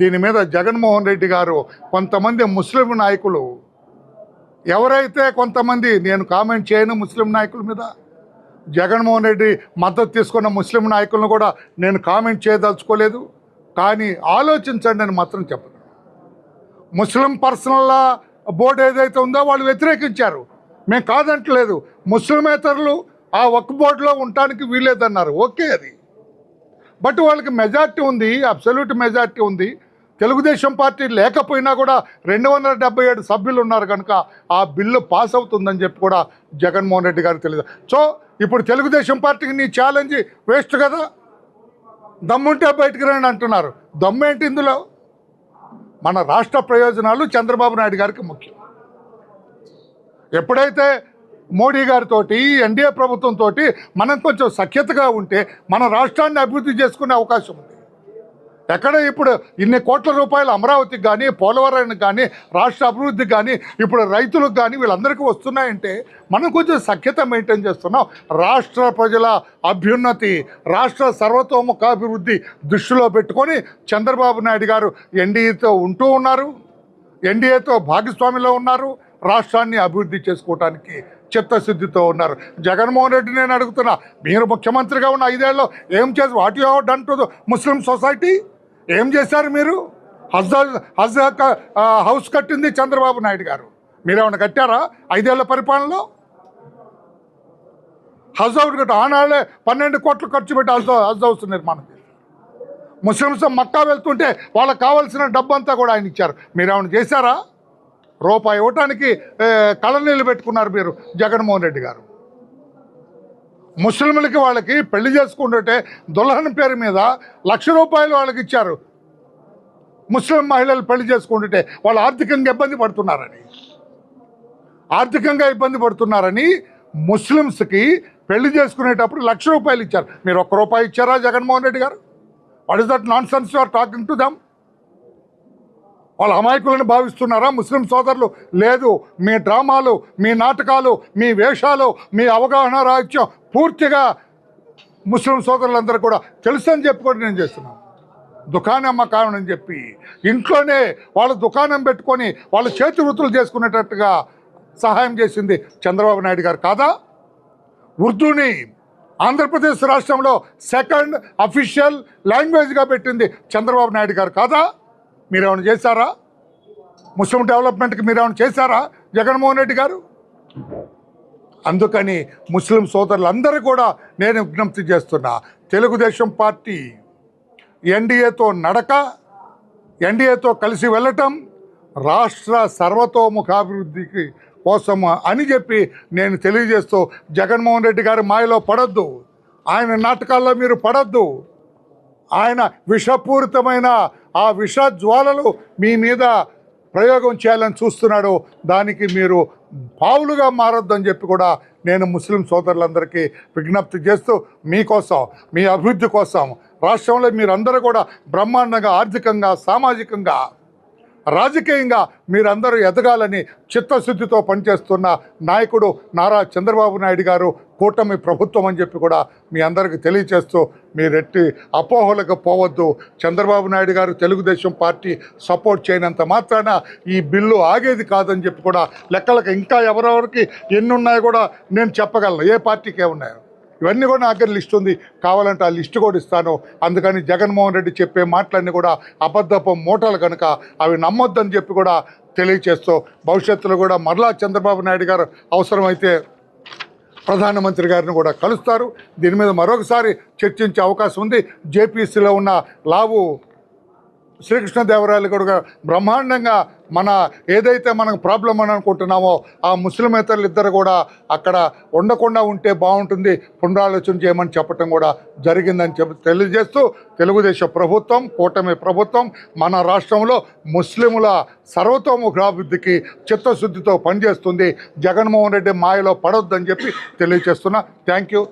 దీని మీద జగన్మోహన్ రెడ్డి గారు కొంతమంది ముస్లిం నాయకులు. ఎవరైతే కొంతమంది నేను కామెంట్ చేయను ముస్లిం నాయకుల మీద జగన్మోహన్ రెడ్డి మద్దతు తీసుకున్న ముస్లిం నాయకులను కూడా నేను కామెంట్ చేయదలుచుకోలేదు. కానీ ఆలోచించండి అని మాత్రం చెప్పను ముస్లిం పర్సనల్ బోర్డు ఏదైతే ఉందో వాళ్ళు వ్యతిరేకించారు. మేము కాదంటలేదు. ముస్లిమేతరులు ఆ ఒక్క బోర్డులో ఉండటానికి వీలేదన్నారు ఓకే అది. బట్ వాళ్ళకి మెజార్టీ ఉంది అబ్సల్యూట్ మెజార్టీ ఉంది. తెలుగుదేశం పార్టీ లేకపోయినా కూడా రెండు వందల డెబ్బై ఏడు సభ్యులు ఉన్నారు కనుక ఆ బిల్లు పాస్ అవుతుందని చెప్పి కూడా జగన్మోహన్ రెడ్డి గారికి తెలియదు. సో ఇప్పుడు తెలుగుదేశం పార్టీకి నీ ఛాలెంజ్ వేస్ట్ కదా? దమ్ముంటే బయటకు రండి అంటున్నారు. దమ్ము ఏంటి ఇందులో? మన రాష్ట్ర ప్రయోజనాలు చంద్రబాబు నాయుడు గారికి ముఖ్యం. ఎప్పుడైతే మోడీ గారితో ఎన్డీఏ ప్రభుత్వంతో మనం కొంచెం సఖ్యతగా ఉంటే మన రాష్ట్రాన్ని అభివృద్ధి చేసుకునే అవకాశం ఉంది. ఎక్కడ ఇప్పుడు ఇన్ని కోట్ల రూపాయలు అమరావతికి కానీ పోలవరానికి కానీ రాష్ట్ర అభివృద్ధికి కానీ ఇప్పుడు రైతులకు కానీ వీళ్ళందరికీ వస్తున్నాయంటే మనం కొంచెం సఖ్యత మెయింటైన్ చేస్తున్నాం. రాష్ట్ర ప్రజల అభ్యున్నతి రాష్ట్ర సర్వతోముఖాభివృద్ధి దృష్టిలో పెట్టుకొని చంద్రబాబు నాయుడు గారు ఎన్డీఏతో ఉంటూ ఉన్నారు. ఎన్డీఏతో భాగస్వామిలో ఉన్నారు. రాష్ట్రాన్ని అభివృద్ధి చేసుకోవటానికి చిత్తశుద్ధితో ఉన్నారు. జగన్మోహన్ రెడ్డి నేను అడుగుతున్నా మీరు ముఖ్యమంత్రిగా ఉన్న ఐదేళ్ళలో ఏం చేసి what you done to Muslim society? ఏం చేశారు మీరు? హజ్ హజ్ హౌస్ కట్టింది చంద్రబాబు నాయుడు గారు. మీరేమైనా కట్టారా ఐదేళ్ళ పరిపాలనలో? హజ్ హౌస్ కట్ట ఆనాళ్ళే పన్నెండు కోట్లు ఖర్చు పెట్టి హజ్ హజ్ హౌస్ నిర్మాణం చేశారు. ముస్లిమ్స్ మక్కా వెళ్తుంటే వాళ్ళకి కావాల్సిన డబ్బంతా కూడా ఆయన ఇచ్చారు. మీరేమైనా చేశారా? రూపాయి ఇవ్వటానికి ఏ, కళ్ళనీళ్ళు పెట్టుకున్నారు మీరు జగన్మోహన్ రెడ్డి గారు. ముస్లింలకి వాళ్ళకి పెళ్ళి చేసుకుంటుంటే దుల్హన్ పేరు మీద లక్ష రూపాయలు వాళ్ళకి ఇచ్చారు. ముస్లిం మహిళలు పెళ్ళి చేసుకుంటుంటే వాళ్ళు ఆర్థికంగా ఇబ్బంది పడుతున్నారని. ఆర్థికంగా ఇబ్బంది పడుతున్నారని ముస్లిమ్స్కి పెళ్ళి చేసుకునేటప్పుడు లక్ష రూపాయలు ఇచ్చారు. మీరు ఒక్క రూపాయి ఇచ్చారా జగన్మోహన్ రెడ్డి గారు? What is that nonsense you're talking to them వాళ్ళ అమాయకులను భావిస్తున్నారా? ముస్లిం సోదరులు? లేదు. మీ డ్రామాలు మీ నాటకాలు మీ వేషాలు మీ అవగాహన రాహిత్యం పూర్తిగా ముస్లిం సోదరులందరూ కూడా తెలుసు అని చెప్పి కూడా నేను చేస్తున్నాను. దుకాణం అమ్మకానం చెప్పి. ఇంట్లోనే వాళ్ళ దుకాణం పెట్టుకొని వాళ్ళ చేతి వృత్తులు చేసుకునేటట్టుగా సహాయం చేసింది చంద్రబాబు నాయుడు గారు కాదా? ఉర్దూని ఆంధ్రప్రదేశ్ రాష్ట్రంలో సెకండ్ అఫీషియల్ లాంగ్వేజ్గా పెట్టింది చంద్రబాబు నాయుడు గారు కాదా? మీరు ఏమైనా చేశారా? ముస్లిం డెవలప్మెంట్కి మీరు ఏమైనా చేశారా? జగన్మోహన్ రెడ్డి గారు? అందుకని ముస్లిం సోదరులందరూ కూడా నేను విజ్ఞప్తి చేస్తున్నా. తెలుగుదేశం పార్టీ ఎన్డీఏతో నడక ఎన్డీఏతో కలిసి వెళ్ళటం రాష్ట్ర సర్వతోముఖాభివృద్ధికి కోసం అని చెప్పి నేను తెలియజేస్తూ జగన్మోహన్ రెడ్డి గారి మాయలో పడొద్దు. ఆయన నాటకాల్లో మీరు పడద్దు. ఆయన విషపూరితమైన ఆ విష జ్వాలలు మీ మీద ప్రయోగం చేయాలని చూస్తున్నాడు. దానికి మీరు పావులుగా మారొద్దని చెప్పి కూడా నేను ముస్లిం సోదరులందరికీ విజ్ఞప్తి చేస్తూ మీకోసం మీ అభివృద్ధి కోసం రాష్ట్రంలో మీరందరూ కూడా బ్రహ్మాండంగా ఆర్థికంగా సామాజికంగా రాజకీయంగా మీరందరూ ఎదగాలని చిత్తశుద్ధితో పనిచేస్తున్న నాయకుడు నారా చంద్రబాబు నాయుడు గారు కూటమి ప్రభుత్వం అని చెప్పి కూడా మీ అందరికీ తెలియచేస్తూ మీరెట్టి అపోహలకు పోవద్దు. చంద్రబాబు నాయుడు గారు తెలుగుదేశం పార్టీ సపోర్ట్ చేయనంత మాత్రాన ఈ బిల్లు ఆగేది కాదని చెప్పి కూడా లెక్కలకు ఇంకా ఎవరెవరికి ఎన్ని ఉన్నాయో కూడా నేను చెప్పగలను. ఏ పార్టీకి ఏమున్నాయో? ఇవన్నీ కూడా నా దగ్గర లిస్ట్ ఉంది. కావాలంటే ఆ లిస్ట్ కూడా ఇస్తాను. అందుకని జగన్మోహన్ రెడ్డి చెప్పే మాటలన్నీ కూడా అబద్ధపు మూటలు కనుక అవి నమ్మొద్దని చెప్పి కూడా తెలియచేస్తూ భవిష్యత్తులో కూడా మరలా చంద్రబాబు నాయుడు గారు అవసరమైతే ప్రధానమంత్రి గారిని కూడా కలుస్తారు. దీని మీద మరొకసారి చర్చించే అవకాశం ఉంది. జేపీసీలో ఉన్న లావు శ్రీకృష్ణదేవరాయలు కూడా బ్రహ్మాండంగా మన ఏదైతే మనకు ప్రాబ్లం అని అనుకుంటున్నామో ఆ ముస్లిమేతరులు ఇద్దరు కూడా అక్కడ ఉండకుండా ఉంటే బాగుంటుంది పునరాలోచన చేయమని చెప్పటం కూడా జరిగిందని చెప్పి తెలియజేస్తూ తెలుగుదేశం ప్రభుత్వం కూటమి ప్రభుత్వం మన రాష్ట్రంలో ముస్లిముల సర్వతోముఖాభివృద్ధికి చిత్తశుద్ధితో పనిచేస్తుంది. జగన్మోహన్ రెడ్డి మాయలో పడొద్దని చెప్పి తెలియజేస్తున్నా. Thank you.